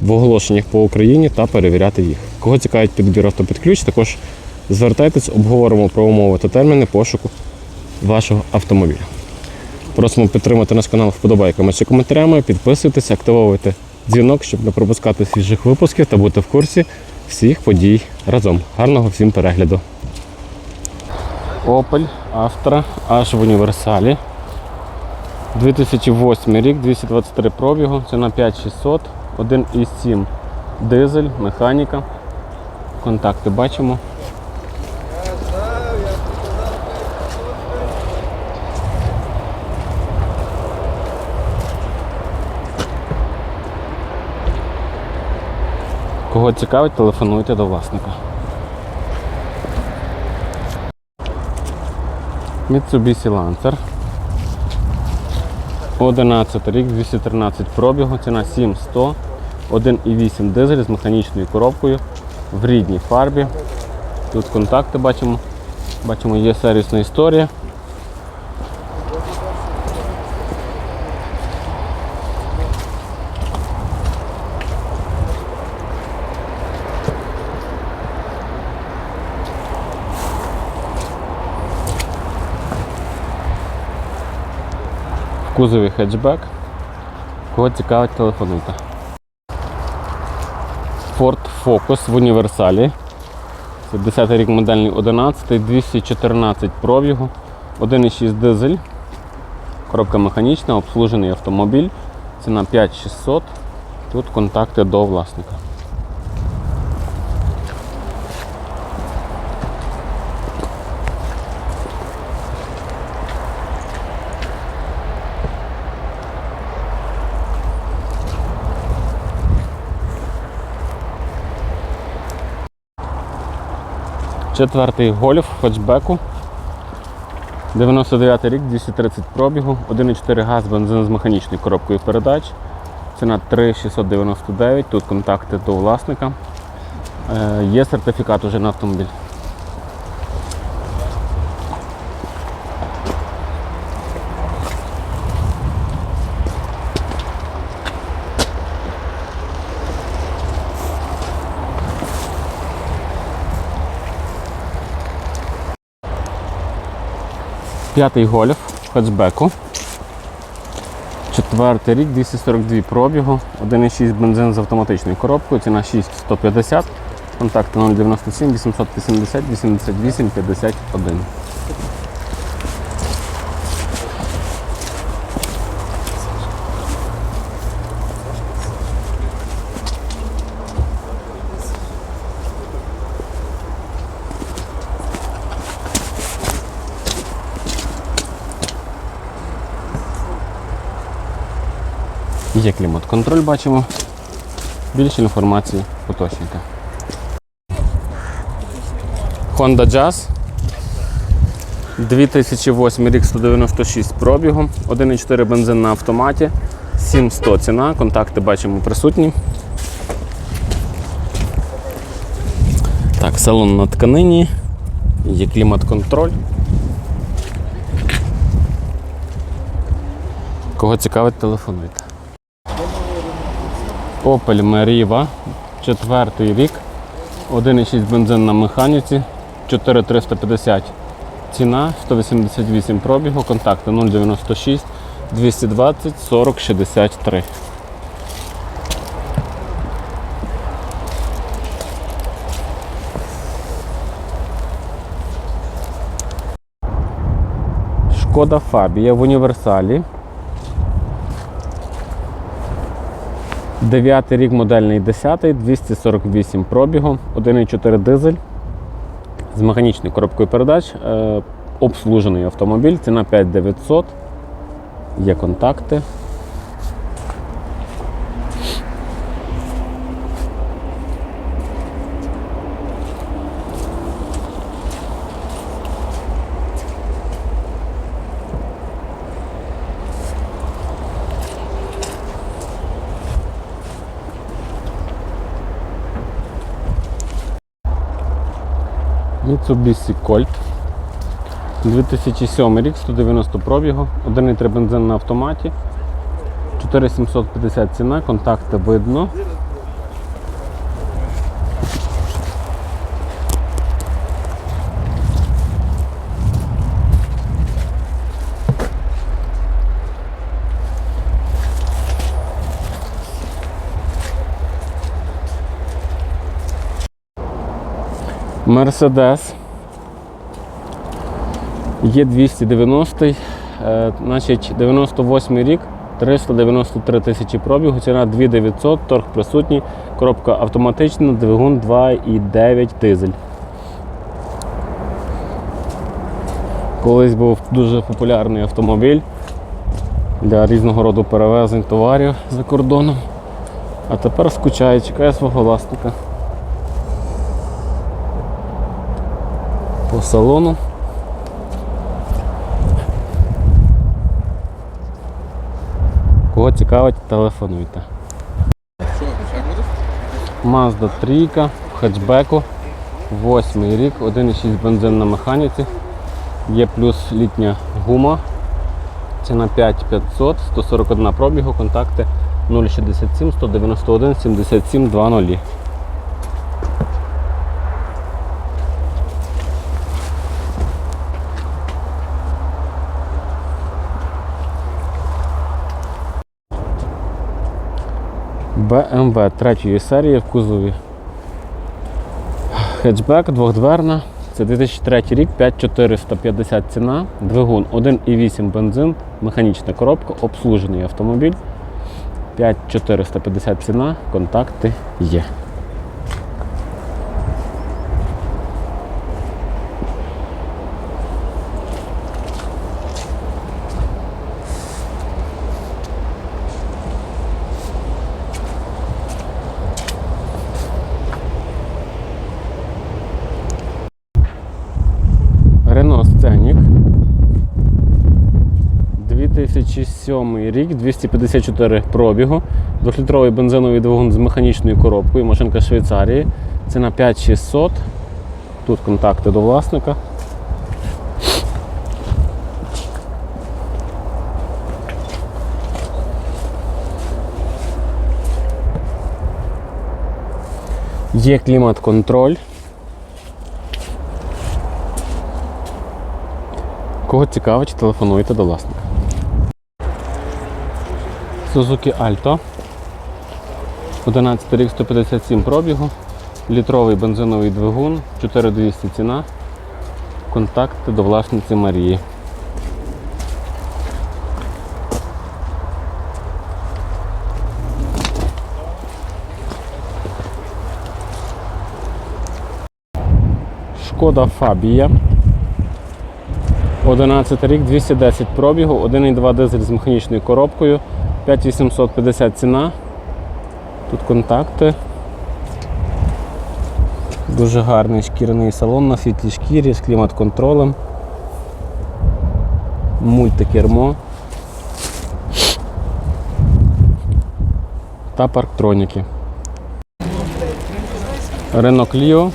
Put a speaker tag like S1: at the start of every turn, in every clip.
S1: в оголошеннях по Україні та перевіряти їх. Кого цікавить підбір авто під ключ, також звертайтесь, обговоримо про умови та терміни пошуку вашого автомобіля. Просимо підтримати наш канал вподобайками чи коментарями, підписуйтесь, активовуйте дзвінок, щоб не пропускати свіжих випусків та бути в курсі всіх подій разом. Гарного всім перегляду. Opel Astra аж в універсалі. 2008 рік, 223 пробігу, ціна 5600, 1,7 дизель, механіка. Контакти бачимо. Кого цікавить, телефонуйте до власника. Mitsubishi Lancer. 11 рік, 213 пробігу, ціна 7100, 1,8 дизель з механічною коробкою в рідній фарбі. Тут контакти бачимо. Бачимо, є сервісна історія. В кузові хетчбек. Кого цікавить, телефонуйте. Ford Focus в універсалі. Це 10 рік модельний 11, 214 пробігу, 1,6 дизель. Коробка механічна, обслужений автомобіль. Ціна 5600. Тут контакти до власника. Четвертий гольф хетчбеку. 99 рік, 230 пробігу, 1,4 газ, бензин з механічною коробкою передач. Ціна 3,699. Тут контакти до власника. Е, Є сертифікат уже на автомобіль. П'ятий гольф хетчбеку. Четвертий рік, 242 пробігу, 1,6 бензин з автоматичною коробкою, ціна 6150, контакти 097 880 88 51. Є клімат-контроль, бачимо. Більше інформації уточнюйте. Honda Jazz. 2008 рік 196 пробігу, 1,4 бензин на автоматі, 7100 ціна, контакти бачимо присутні. Так, салон на тканині, є клімат-контроль. Кого цікавить, телефонуйте. Opel Meriva, четвертий рік, 1,6 бензин на механіці, 4350 ціна, 188 пробігу, контакти 096 220 40 63. Шкода Фабія в універсалі. Дев'ятий рік модельний 10, 248 пробігу, 1,4 дизель з механічною коробкою передач, е, обслужений автомобіль, ціна 5900, є контакти. Mitsubishi Colt. 2007 рік, 190 пробігу, 1,3 бензин на автоматі, 4750 ціна, контакти видно. Мерседес. Є 290, е, значить 98 рік, 393 тисячі пробігу, ціна 2900, торг присутній, коробка автоматична, двигун 2,9 дизель. Колись був дуже популярний автомобіль для різного роду перевезень товарів за кордоном. А тепер скучає, чекає свого власника. По салону. Кого цікавить, телефонуйте. Mazda 3 в хетчбеку, 8 рік, 1,6 бензин на механіці. Є плюс літня гума. Ціна 5500, 141 пробігу, контакти 067 191 77 20. BMW 3 серії в кузові. Хетчбек двохдверна. Це 2003 рік, 5450 ціна, двигун 1,8 бензин, механічна коробка, обслужений автомобіль. 5450 ціна, контакти є. Renault Scenic. 2007 рік, 254 пробігу, 2-літровий бензиновий двигун з механічною коробкою, машинка Швейцарії. Ціна 5600. Тут контакти до власника. Є клімат-контроль. Кого цікавить, телефонуйте до власника. Suzuki Alto. 11 рік 157 пробігу. Літровий бензиновий двигун, 4200 ціна. Контакти до власниці Марії. Шкода Фабія. 11 рік, 210 пробігу, 1,2 дизель з механічною коробкою, 5850 ціна. Тут контакти. Дуже гарний шкіряний салон на світлій шкірі з клімат-контролем. Мультикермо. Та парктроніки. Renault Clio.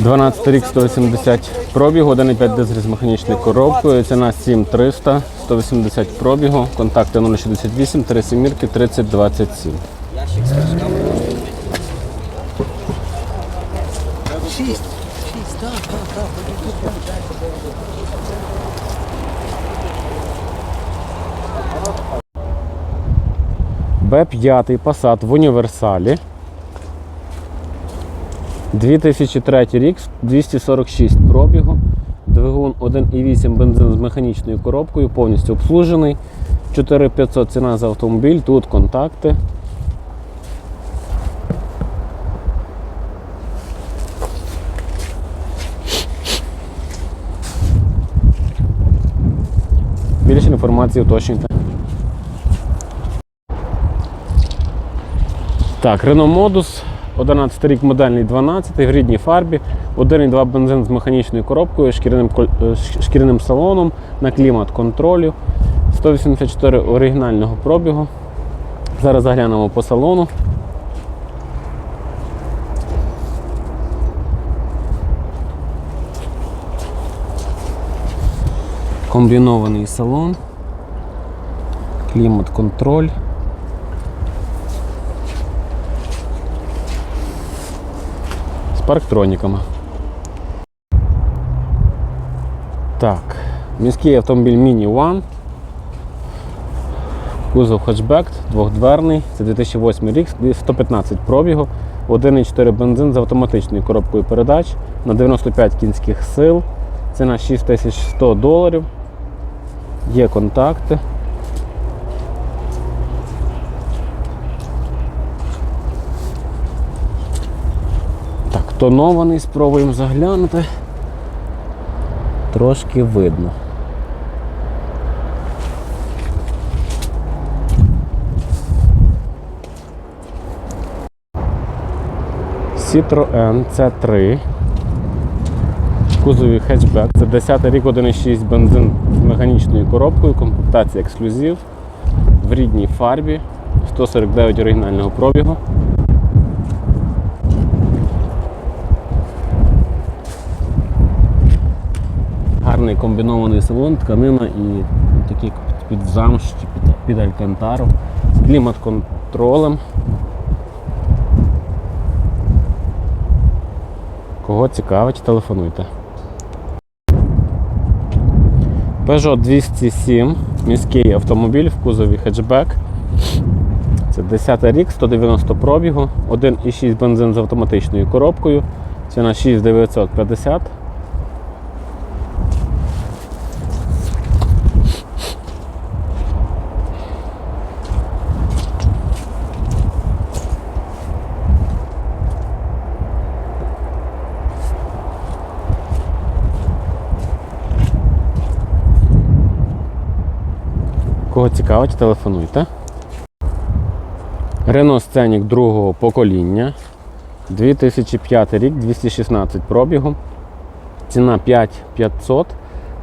S1: 12 рік 180 пробігу, 1,5 дизель з механічною коробкою, ціна 7300, 180 пробігу, контакти 068, 3 сімірки, 3027. Б5 Passat в універсалі. 2003 рік, 246 пробігу, двигун 1,8 бензин з механічною коробкою, повністю обслужений. 4500 ціна за автомобіль, тут контакти. Більше інформації уточнюйте. Так, Renault Modus 11 рік модельний 12 в рідній фарбі, 1,2 бензин з механічною коробкою, шкіряним е, шкіряним салоном на клімат контролю. 184 оригінального пробігу. Зараз заглянемо по салону. Комбінований салон, клімат контроль. Парктроніками. Так, міський автомобіль Mini One. Кузов хетчбек, двохдверний, це 2008 рік, 115 пробігу, 1,4 бензин з автоматичною коробкою передач на 95 кінських сил. Ціна 6100 доларів. Є контакти. Тонований, спробуємо заглянути. Трошки видно. Citroen C3. В кузові хетчбек. Це 10 рік 1,6 бензин з механічною коробкою, комплектація ексклюзив в рідній фарбі, 149 оригінального пробігу. Гарний комбінований салон, тканина і такий під замш під, під алькантару з клімат-контролем. Кого цікавить, телефонуйте. Peugeot 207, міський автомобіль в кузові хетчбек. Це 10 рік, 190 пробігу, 1,6 бензин з автоматичною коробкою. Ціна 6950. Кого цікавить, телефонуйте. Рено Сценік другого покоління. 2005 рік, 216 пробігу. Ціна 5500,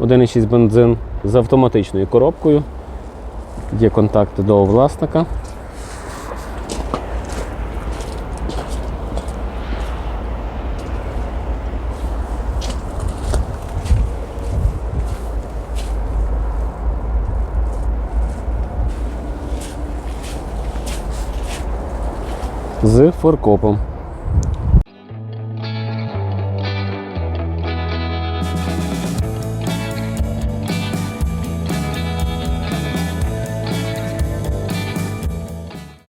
S1: 1,6 бензин з автоматичною коробкою. Є контакти до власника. З форкопом.